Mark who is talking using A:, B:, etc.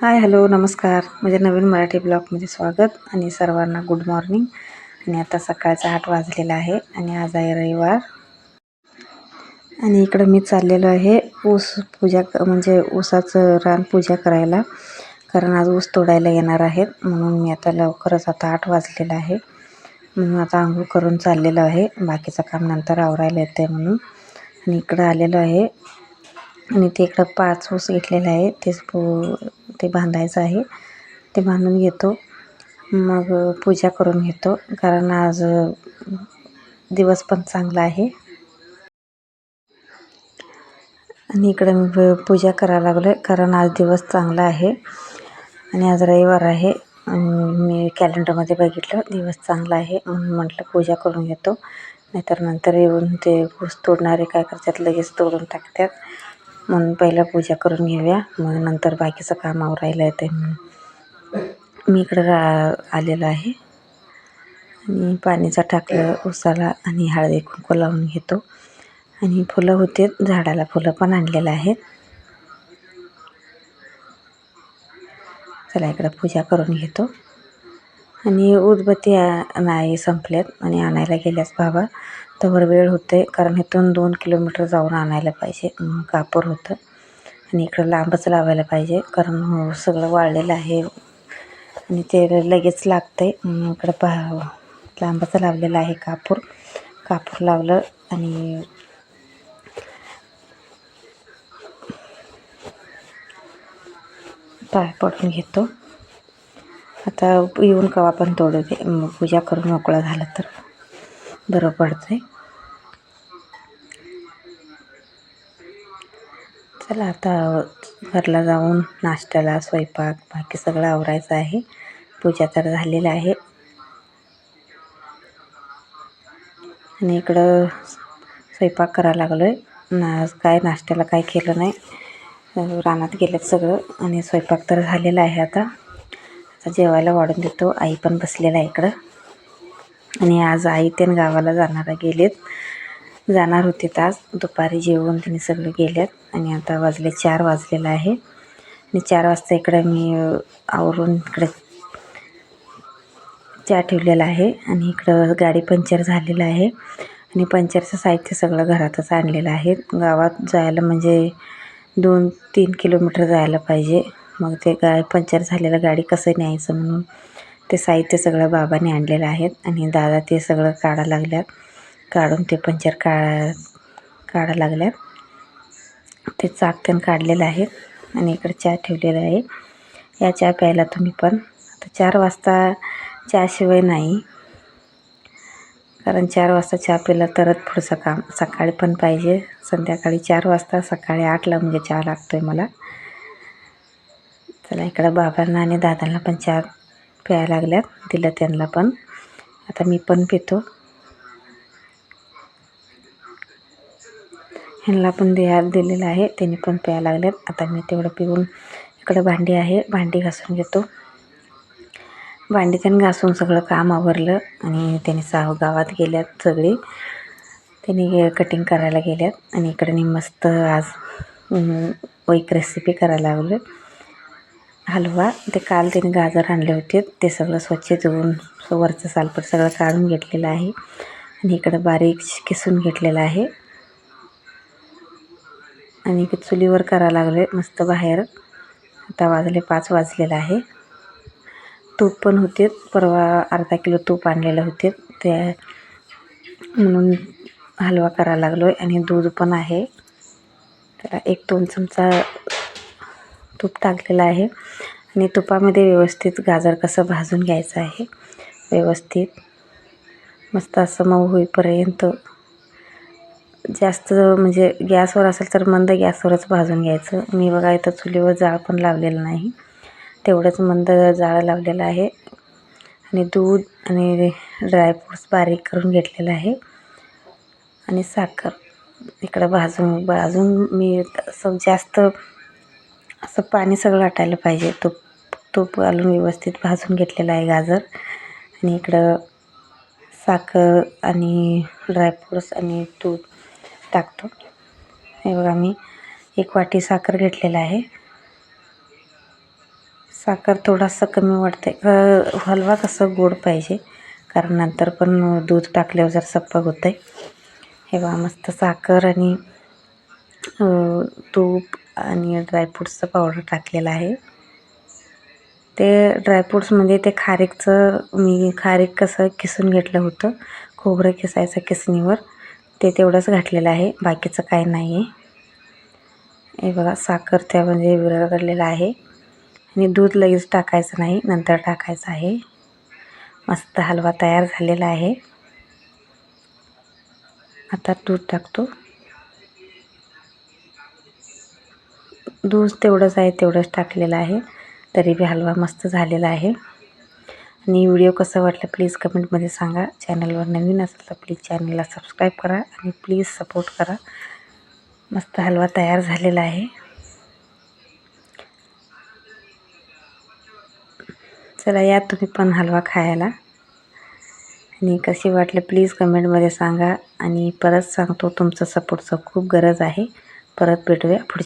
A: Hi hello नमस्कार. माझ्या नवीन मराठी ब्लॉगमध्ये स्वागत आणि सर्वांना गुड मॉर्निंग आणि आता सकाळचा आठ वाजलेला आहे आणि आज आहे रविवार. आणि इकडं मी चाललेलो आहे ऊस पूजा म्हणजे ऊसाचं रान पूजा करायला. कारण आज ऊस तोडायला येणार आहेत. म्हणून मी आता लवकरच आता आठ वाजलेला आहे. म्हणून आता आंघोळ करून चाललेलो आहे. बाकीचं काम नंतर आवरायला येतं आहे म्हणून. आणि इकडं आलेलो आहे आणि ते इकडं पाच ऊस घेतलेलं आहे. तेच पू ते बांधायचं आहे. ते बांधून घेतो. मग पूजा करून घेतो. कारण आज दिवस पण चांगला आहे. आणि इकडे मी पूजा करायला लागलो आहे कारण आज दिवस चांगला आहे. आणि आज रविवार आहे. मी कॅलेंडरमध्ये बघितलं दिवस चांगला आहे म्हणून म्हटलं पूजा करून घेतो. नाहीतर नंतर येऊन ते ऊस तोडणारे काय करतात लगेच तोडून टाकतात. म्हणून पहिलं पूजा करून घेऊया. मग नंतर बाकीचं काम आवरायला येते म्हणून मी इकडं रा आलेलं आहे. आणि पाणीचा टाकलं उसाला आणि हळदी कुंकू लावून घेतो. आणि फुलं होते झाडाला फुलं पण आणलेलं आहेत. चला इकडं पूजा करून घेतो. आणि उदबत्ती नाही संपल्यात आणि आणायला गेल्यास बाबा. तोवर वेळ होते कारण इथून दोन किलोमीटर जाऊन आणायला पाहिजे कापूर होतं. आणि इकडं लांबच लावायला पाहिजे कारण हो, सगळं वाळलेलं आहे. आणि ते लगेच लागतं आहे इकडं पा लांबच लावलेलं आहे कापूर. कापूर लावलं आणि पाय पडून घेतो. आता येऊन कवा पण तोडू दे. पूजा करून मोकळं झालं तर बरं पडतं आहे चला आता घरला जाऊन नाश्त्याला स्वयंपाक बाकी सगळं आवरायचं आहे. पूजा तर झालेलं आहे. आणि इकडं स्वयंपाक करायला लागलो आहे ना काय नाश्त्याला काय केलं नाही. रानात गेलं सगळं आणि स्वयंपाक तर झालेला आहे आता. जेवायला वाढून देतो. आई पण बसलेला आहे इकडं. आणि आज आई त्यान गावाला जाणारा गेलेत. जाणार होते तास दुपारी जेवून त्यांनी सगळे गेल्यात. आणि आता वाजले चार वाजलेलं आहे. आणि चार वाजता इकडं मी आवरून इकडे चहा ठेवलेला आहे. आणि इकडं गाडी पंक्चर झालेलं आहे. आणि पंक्चरचं साहित्य सगळं घरातच आणलेलं आहे. गावात जायला म्हणजे दोन तीन किलोमीटर जायला पाहिजे. मग ते गा पंक्चर झालेलं गाडी कसं न्यायचं म्हणून ते साहित्य सगळं बाबाने आणलेलं आहेत आणि दादा ते सगळं काढा लागल्यात. काढून ते पंक्चर काढा काढा लागल्यात. ते चाक काढलेलं आहे आणि इकडे चहा ठेवलेला आहे. या चहा प्यायला तुम्ही पण. आता चार वाजता चहाशिवाय नाही. कारण चार वाजता चहा पिला तरच पुढचं काम. सकाळी पण पाहिजे. संध्याकाळी चार वाजता सकाळी आठला म्हणजे चहा लागतो आहे मला. चला इकडं बाबांना आणि दादांना पण चहा प्यायला लागल्यात. दिलं त्यांना पण. आता मी पण पितो. ह्यांना पण द्या दिलेलं आहे. त्यांनी पण प्यायला लागल्यात. आता मी तेवढं पिऊन इकडं भांडी आहे. भांडी घासून घेतो. भांडी त्यांनी घासून सगळं काम आवरलं आणि त्यांनी साव गावात गेल्यात सगळी. त्यांनी कटिंग करायला गेल्यात आणि इकडे मस्त आज एक रेसिपी करायला लागलं हलवा ते काल त्याने गाजर आणले होते. ते सगळं स्वच्छ धुवून वरचं सालपट सगळं काढून घेतलेलं आहे. आणि इकडं बारीक किसून घेतलेलं आहे. आणि चुलीवर करायला लागले मस्त बाहेर. आता वाजले पाच वाजलेलं आहे. तूप पण होते. परवा अर्धा किलो तूप आणलेलं होते. ते म्हणून हलवा करायला लागलो आहे आणि दूध पण आहे. त्याला एक दोन चमचा तूप टाकलेलं आहे. आणि तुपामध्ये व्यवस्थित गाजर कसं भाजून घ्यायचं आहे. व्यवस्थित. मस्त असं मऊ होईपर्यंत. जास्त म्हणजे गॅसवर असेल तर मंद गॅसवरच भाजून घ्यायचं. मी बघा इथं चुलीवर जाळ पण लावलेलं नाही. तेवढंच मंद जाळं लावलेलं आहे. आणि दूध आणि ड्रायफ्रूट्स बारीक करून घेतलेलं आहे. आणि साखर इकडं भाजून भाजून मी असं जास्त असं पाणी सगळं आटायला पाहिजे. तूप तूप घालून व्यवस्थित भाजून घेतलेलं आहे गाजर. आणि इकडं साखर आणि ड्रायफ्रूट्स आणि दूध टाकतो. हे बघा मी एक वाटी साखर घेतलेला आहे. साखर थोडासा कमी वाटते हलवा कसं गोड पाहिजे कारण नंतर पण दूध टाकल्यावर जर सप्पक होतं आहे हे बघा मस्त साखर आणि तूप आणि ड्रायफ्रूट्सचं पावडर टाकलेलं आहे. ते ड्रायफ्रूट्समध्ये म्हणजे ते खारीकचं मी खारीक कसं किसून घेतलं होतं खोबरं किसायचं किसणीवर ते तेवढंच घातलेलं आहे बाकीचं काय नाही आहे हे बघा साखर त्यामध्ये म्हणजे विरघळलेलं आहे. आणि दूध लगेच टाकायचं नाही नंतर टाकायचं आहे. मस्त हलवा तयार झालेला आहे. आता दूध टाकतो. दूध तेवढंच आहे तेवढंच टाकलेलं आहे. तरी बी हलवा मस्त झालेला आहे. आणि व्हिडिओ कसा वाटला प्लीज कमेंटमध्ये सांगा. चॅनलवर नवीन असेल तर प्लीज चॅनलला सबस्क्राईब करा आणि प्लीज सपोर्ट करा. मस्त हलवा तयार झालेला आहे. चला या तुम्ही पण हलवा खायला. आणि कशी वाटलं प्लीज कमेंटमध्ये सांगा. आणि परत सांगतो तुमचं सपोर्टचं खूप गरज आहे. परत भेटूया पुढच्या